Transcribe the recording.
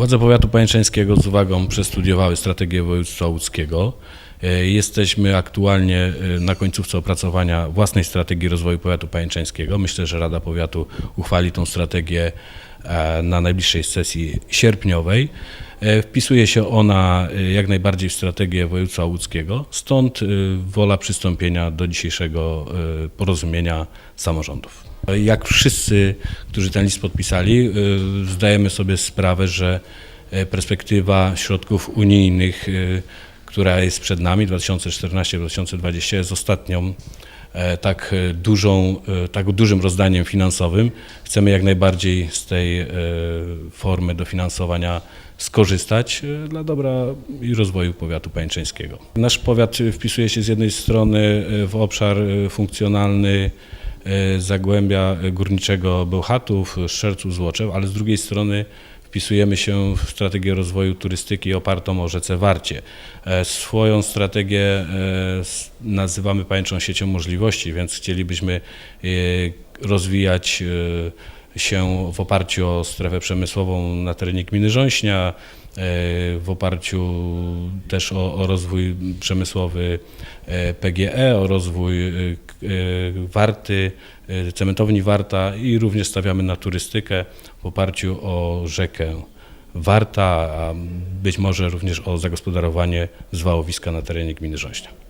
Władze powiatu pajęczeńskiego z uwagą przestudiowały strategię województwa łódzkiego. E, Jesteśmy aktualnie e, na końcówce opracowania własnej strategii rozwoju powiatu pajęczeńskiego. Myślę, że Rada Powiatu uchwali tą strategię e, na najbliższej sesji sierpniowej. E, Wpisuje się ona e, jak najbardziej w strategię województwa łódzkiego, stąd e, wola przystąpienia do dzisiejszego porozumienia samorządów. Jak wszyscy, którzy ten list podpisali, zdajemy sobie sprawę, że perspektywa środków unijnych, która jest przed nami 2014-2020 jest ostatnią tak e, dużą, e, tak dużym rozdaniem finansowym. Chcemy jak najbardziej z tej e, formy dofinansowania skorzystać e, dla dobra i rozwoju powiatu pajęczeńskiego. Nasz powiat e, wpisuje się z jednej strony e, w obszar e, funkcjonalny e, Zagłębia Górniczego Bełchatów, Szczerców, Złoczew, ale z drugiej strony wpisujemy się w strategię rozwoju turystyki opartą o rzece Warcie. E, Swoją strategię e, nazywamy pajęczą siecią możliwości, więc chcielibyśmy e, rozwijać się w oparciu o strefę przemysłową na terenie gminy Rząśnia, e, w oparciu też o, o rozwój przemysłowy e, PGE, o rozwój e, e, Warty, e, cementowni Warta i również stawiamy na turystykę w oparciu o rzekę Warta, a być może również o zagospodarowanie zwałowiska na terenie gminy Rząśnia.